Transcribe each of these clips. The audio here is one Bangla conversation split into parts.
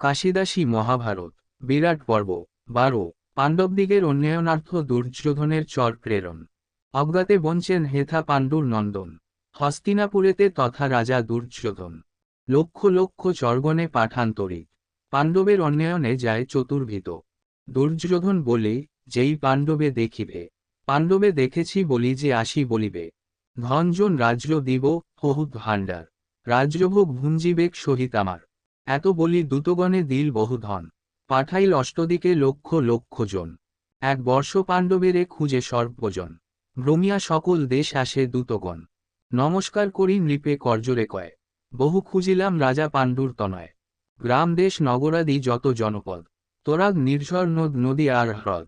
কাশিদাসী মহাভারত, বিরাট পর্ব, বারো, পাণ্ডবদিগের উন্নয়নার্থ দুর্যোধনের চর প্রেরণ। অজ্ঞাতে বঞ্চেন হেথা পাণ্ডুর নন্দন, হস্তিনাপুরেতে তথা রাজা দুর্যোধন। লক্ষ লক্ষ চর্গণে পাঠান্তরিক, পাণ্ডবের অন্যায়নে যায় চতুর্ভিত। দুর্যোধন বলে, যেই পাণ্ডবে দেখিবে, পাণ্ডবে দেখেছি বলি যে আসি বলিবে। ধনজন রাজ্য দিব বহুত ভাণ্ডার। রাজ্যভোগ ভুঞ্জিবেক সহিত আমার। এত বলি দূতগণে দিল বহু ধন পাঠাইল অষ্টদিকে লক্ষ লক্ষ জন। এক বর্ষ পাণ্ডবেরে খুঁজে সর্বজন। ভ্রমিয়া সকল দেশ আসে দূতগণ। নমস্কার করি নৃপে করজরে কয়। বহু খুঁজিলাম রাজা পাণ্ডুর তনয়। গ্রাম দেশ নগরাদি যত জনপদ। তোরাগ নির্ঝর নদ নদী আর হ্রদ।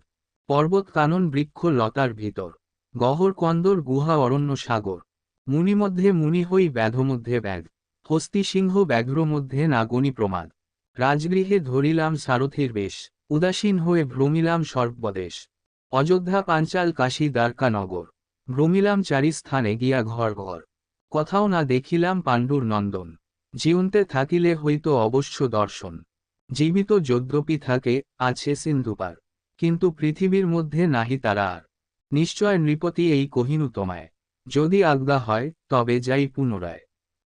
পর্বত কানন বৃক্ষ লতার ভিতর। গহর কন্দর গুহা অরণ্য সাগর। মুনি মধ্যে মুনি হই ব্যাধ মধ্যে ব্যাগ হস্তি সিংহ ব্যাঘ্র মধ্যে নাগনি প্রমাদ। রাজগৃহে ধরিলাম সারথির বেশ, উদাসীন হয়ে ভ্রমিলাম সর্বদেশ। অযোধ্যা পাঞ্চাল কাশী দ্বারকা নগর ভ্রমিলাম চারি স্থানে গিয়া ঘর ঘর কোথাও না দেখিলাম পাণ্ডুর নন্দন, জীবন্তে থাকিলে হইত অবশ্য দর্শন। জীবিত যদ্যপি থাকে, আছে সিন্ধুপার, কিন্তু পৃথিবীর মধ্যে নাহি তারা আর। নিশ্চয় নৃপতি এই কহিনু তোমায়, যদি আজ্ঞা হয়, তবে যাই পুনরায়।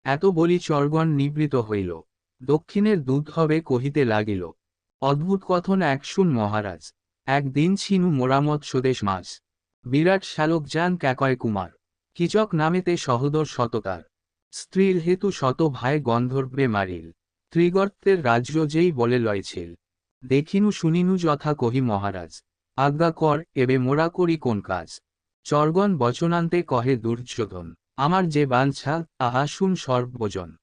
এত বলি চর্গণ নিবৃত হইল। দক্ষিণের দুধ হবে কহিতে লাগিল, অদ্ভুত কথন এক শুন মহারাজ। একদিন ছিনু মোরামত স্বদেশ মাছ। বিরাট শালক যান ক্যাকয় কুমার। কিচক নামেতে সহদর শততার স্ত্রীর হেতু শত ভাই গন্ধর্বে মারিল। ত্রিগর্তের রাজ্য যেই বলে লয়ছিল দেখিনু শুনিনু যথা কহি মহারাজ, আজ্ঞা কর, এবে মোরা করি কোন কাজ। চর্গণ বচনান্তে কহে দুর্যোধন। আমার যে বাঞ্ছা আহা শুন সর্বজন।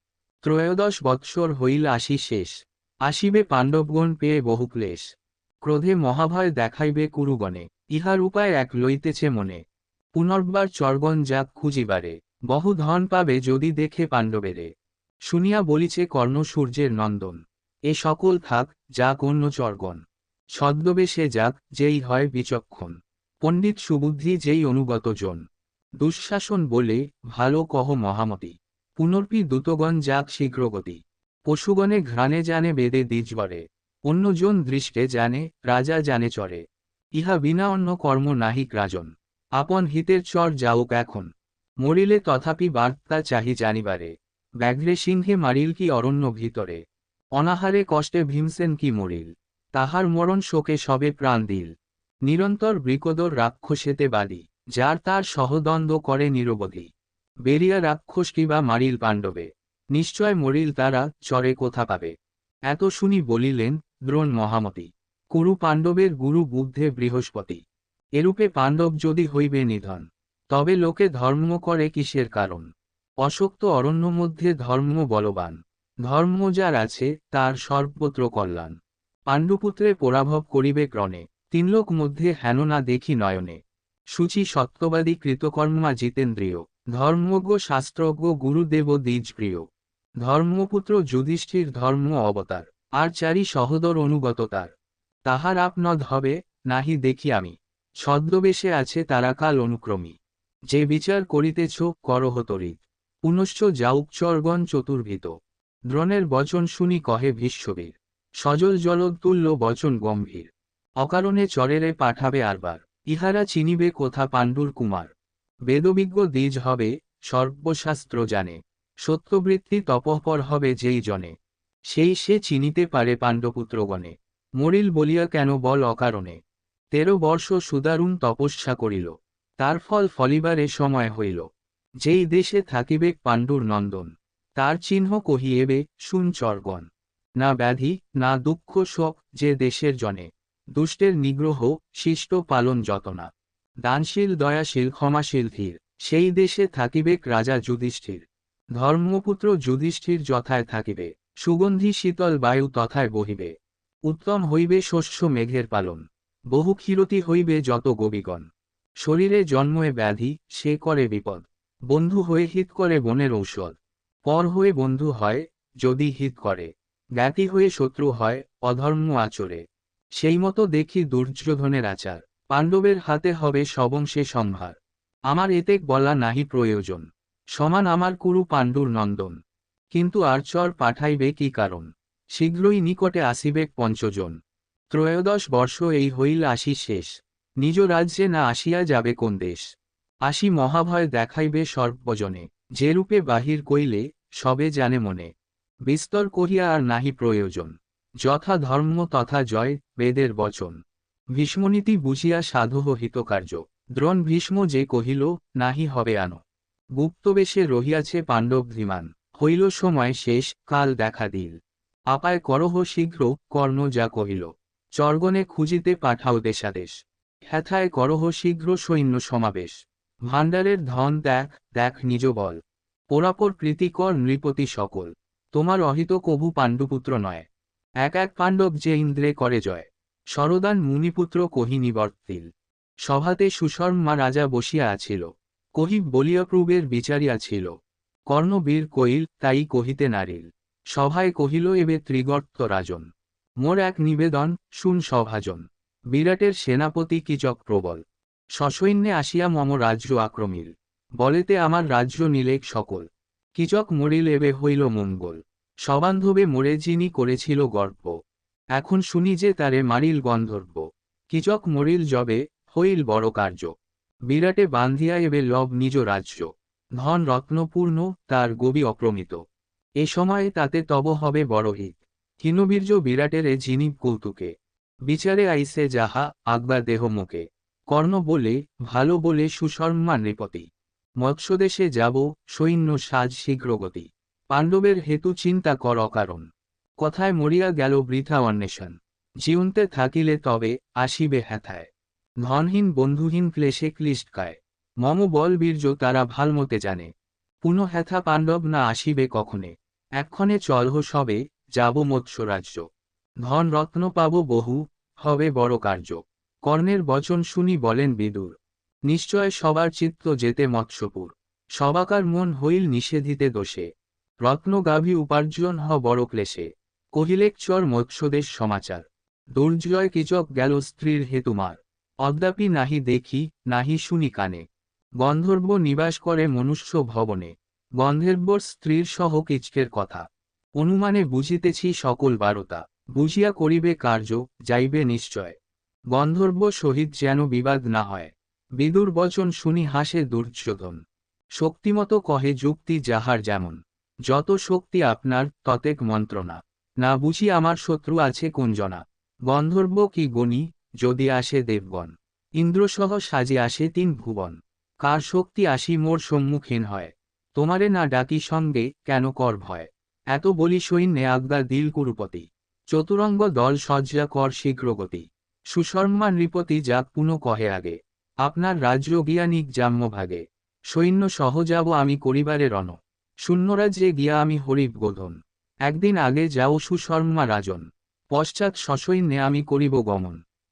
ত্রয়োদশ বৎসর হইল আসি শেষ। আসিবে পাণ্ডবগণ পেয়ে বহু ক্লেশ। ক্রোধে মহাভয় দেখাইবে কুরুগণে। ইহার উপায় এক লইতেছে মনে। পুনর্বার চর্গণ যাক খুঁজিবারে। বহু ধন পাবে যদি দেখে পাণ্ডবেরে। শুনিয়া বলিছে কর্ণ সূর্যের নন্দন। এ সকল থাক, যাক অন্য চর্গণ। ছদ্মবেশে যাক, যেই হয় বিচক্ষণ। পণ্ডিত সুবুদ্ধি যেই অনুগত জন দুঃশাসন বলে, ভালো কহ মহামতি। পুনর্পি দূতগণ যাক শীঘ্রগতি। পশুগণে ঘ্রাণে জানে বেদে দ্বিজবরে অন্যজন দৃষ্টে জানে, রাজা জানে চরে ইহা বিনা অন্য কর্ম নাহিক রাজন আপন হিতের চর যাওক এখন। মরিলে তথাপি বার্তা চাহি জানিবারে। ব্যাঘ্রে সিংহে মারিল কি অরণ্য ভিতরে। অনাহারে কষ্টে ভীমসেন কি মরিল। তাহার মরণ শোকে সবে প্রাণ দিল। নিরন্তর বৃকদর রাক্ষসেতে বালি। যার তার সহদ্বন্দ্ব করে নিরবধি। বেরিয়া রাক্ষস কিবা মারিল পাণ্ডবে। নিশ্চয় মরিল তারা চরে কোথা পাবে। এত শুনি বলিলেন দ্রোণ মহামতি। কুরু পাণ্ডবের গুরু বুদ্ধে বৃহস্পতি। এরূপে পাণ্ডব যদি হইবে নিধন, তবে লোকে ধর্ম করে কিসের কারণ? অশক্ত অরণ্য মধ্যে ধর্ম বলবান। ধর্ম যার আছে, তার সর্বত্র কল্যাণ। পাণ্ডুপুত্রে পরাভব করিবে ক্রণে। তিনলোক মধ্যে হেন না দেখি নয়নে। সূচি সত্যবাদী কৃতকর্মা জিতেন্দ্রিয়। ধর্মজ্ঞ শাস্ত্রজ্ঞ গুরুদেব দ্বিজপ্রিয়। ধর্মপুত্র যুধিষ্ঠির ধর্ম অবতার। আর চারি সহদর অনুগত তার। তাহার আপনদ হবে, নাহি দেখি আমি। ছদ্মবেশে আছে তারা কাল অনুক্রমী। যে বিচার করিতেছ, করহ তরিত পুনশ্চ যাউকচর্গণ চতুর্ভিত। দ্রোণের বচন শুনি কহে ভীষ্মবীর সজল জলতুল্য বচন গম্ভীর। অকারণে চরেরে পাঠাবে আরবার। ইহারা চিনিবে কোথা পাণ্ডুর কুমার। বেদবিজ্ঞ দ্বিজ হবে, সর্বশাস্ত্র জানে। সত্যবৃত্তি তপঃপর হবে যেই জনে। সেই সে চিনিতে পারে পাণ্ডপুত্রগণে। মরিল বলিয়া কেন বল অকারণে। তেরো বর্ষ সুদারুণ তপস্যা করিল। তার ফল ফলিবারে সময় হইল। যেই দেশে থাকিবে পাণ্ডুর নন্দন। তার চিহ্ন কহিয়েবে, শুন না ব্যাধি, না দুঃখ শোক যে দেশের জনে। দুষ্টের নিগ্রহ, শিষ্ট পালন যতনা। দানশীল, দয়াশীল, ক্ষমাশীল ধীর। সেই দেশে থাকিবে রাজা যুধিষ্ঠির। ধর্মপুত্র যুধিষ্ঠির যথায় থাকিবে। সুগন্ধি শীতল বায়ু তথায় বহিবে। উত্তম হইবে শস্য মেঘের পালন। বহু ক্ষীরতি হইবে যত গোবিগণ শরীরে জন্মে ব্যাধি, সে করে বিপদ। বন্ধু হয়ে হিত করে বনের ঔষধ। পর হয়ে বন্ধু হয়, যদি হিত করে। জ্ঞাতি হয়ে শত্রু হয়, অধর্ম আচরে। সেই মতো দেখি দুর্যোধনের আচার। পাণ্ডবের হাতে হবে সবংশে সম্ভার। আমার এতেক বলা নাহি প্রয়োজন। সমান আমার কুরু পাণ্ডুর নন্দন। কিন্তু আর্চর পাঠাইবে কি কারণ? শীঘ্রই নিকটে আসিবেক পঞ্চজন। ত্রয়োদশ বর্ষ এই হইল আসি শেষ। নিজ রাজ্যে না আসিয়া যাবে কোন দেশ? আসি মহাভয় দেখাইবে সর্বজনে। যেরূপে বাহির কইলে, সবে জানে মনে। বিস্তর করিয়া আর নাহি প্রয়োজন। যথা ধর্ম তথা জয়, বেদের বচন। ভীষ্মনীতি বুঝিয়া সাধুহ হিতকার্য। দ্রোণ ভীষ্ম যে কহিল, নাহি হবে আনো। গুপ্তবেশে রহিয়াছে পাণ্ডব ধীমান। হইল সময় শেষ, কাল দেখা দিল। আপায় করহ শীঘ্র, কর্ণ যা কহিল। চর্গনে খুঁজিতে পাঠাও দেশাদেশ। হ্যাথায় করহ শীঘ্র সৈন্য সমাবেশ। ভাণ্ডারের ধন দেখ দেখ নিজ বল। পোরাপর প্রীতিকর নৃপতি সকল। তোমার অহিত কভু পাণ্ডুপুত্র নয়। এক এক পাণ্ডব যে ইন্দ্রে করে জয়। সরদান মুনিপুত্র কহি নিবর্তিল, সভাতে সুশর্মা রাজা বসিয়া আছিল, কহি বলিয়া প্রবের বিচারিয়াছিল কর্ণবীর কইল তাই কহিতে নারিল। সভায় কহিল, এবে ত্রিগর্ত রাজন, মোর এক নিবেদন, শুন সভাজন, বিরাটের সেনাপতি কিচক প্রবল। সসৈন্যে আসিয়া মম রাজ্য আক্রমিল, বলেতে আমার রাজ্য নিলেক সকল কিচক মরিল এবে হইল মঙ্গল। সবান্ধবে মরে যিনি করেছিল গর্ব। এখন শুনি যে তারে মারিল গন্ধর্ব। কিচক মরিল জবে, হইল বড় কার্য। বিরাটে বান্ধিয়া এবে লব নিজ রাজ্য। ধন রত্নপূর্ণ তার গবি অপ্রমিত। এ সময়ে তাতে তব হবে বড় হিত। হীনবীর্য বিরাটেরে যিনি কৌতুকে। বিচারে আইসে যাহা আগবা দেহ মুখে। কর্ণ বলে, ভালো বলে সুশর্মা নৃপতি। মৎস্যদেশে যাব, সৈন্য সাজ শীঘ্রগতি। পাণ্ডবের হেতু চিন্তা কর অকারণ। কথায় মরিয়া গেল বৃথা অন্বেষণ। জীবনতে থাকিলে তবে আসিবে হ্যাথায় ধনহীন বন্ধুহীন ক্লেশে ক্লিষ্টকায় মম বল বীর্য তারা ভালমতে জানে। পুনঃ হ্যাথা পাণ্ডব না আসিবে কখনে। এক্ষণে চলহ সবে, যাব মৎস্যরাজ্য ধন রত্ন পাব বহু, হবে বড় কার্য। কর্ণের বচন শুনি বলেন বিদুর। নিশ্চয় সবার চিত্ত যেতে মৎস্যপুর। সবাকার মন হইল নিষেধিতে দোষে। রত্নগাভী উপার্জন হ বড় ক্লেশে, কহিলেক চর মৎস্যদেশ সমাচার। দুর্জয় কিচক গেল স্ত্রীর হেতুমার। অদ্যাপি নাহি দেখি, নাহি শুনি কানে। গন্ধর্ব নিবাস করে মনুষ্য ভবনে। গন্ধর্বর স্ত্রীর সহ কিচকের কথা। অনুমানে বুঝিতেছি সকল বারতা। বুঝিয়া করিবে কার্য, যাইবে নিশ্চয়। গন্ধর্ব সহিত যেন বিবাদ না হয়। বিদুর বচন শুনি হাসে দুর্যোধন। শক্তিমতো কহে যুক্তি যাহার যেমন। যত শক্তি আপনার, ততেক মন্ত্রণা। না বুঝি আমার শত্রু আছে কুঞ্জনা। গন্ধর্ব কি গণি, যদি আসে দেবগণ। ইন্দ্রসহ সাজে আসে তিন ভুবন। কার শক্তি আসি মোর সম্মুখীন হয়। তোমারে না ডাকি সঙ্গে, কেন কর ভয়। এত বলি সৈন্যে আজ্ঞা দিল কুরুপতি। চতুরঙ্গ দল সজ্জা কর শীঘ্রগতি। সুশর্মা নৃপতি যাক পুনঃ কহে আগে। আপনার রাজ্য গিয়ানিক জাম্য ভাগে সৈন্য সহ যাব আমি করিবারে রণ। শূন্যরাজ্যে গিয়া আমি হরিব গোধন একদিন আগে যাও সুশর্মা রাজন। পশ্চাৎ সশৈন্যে আমি করিব গমন।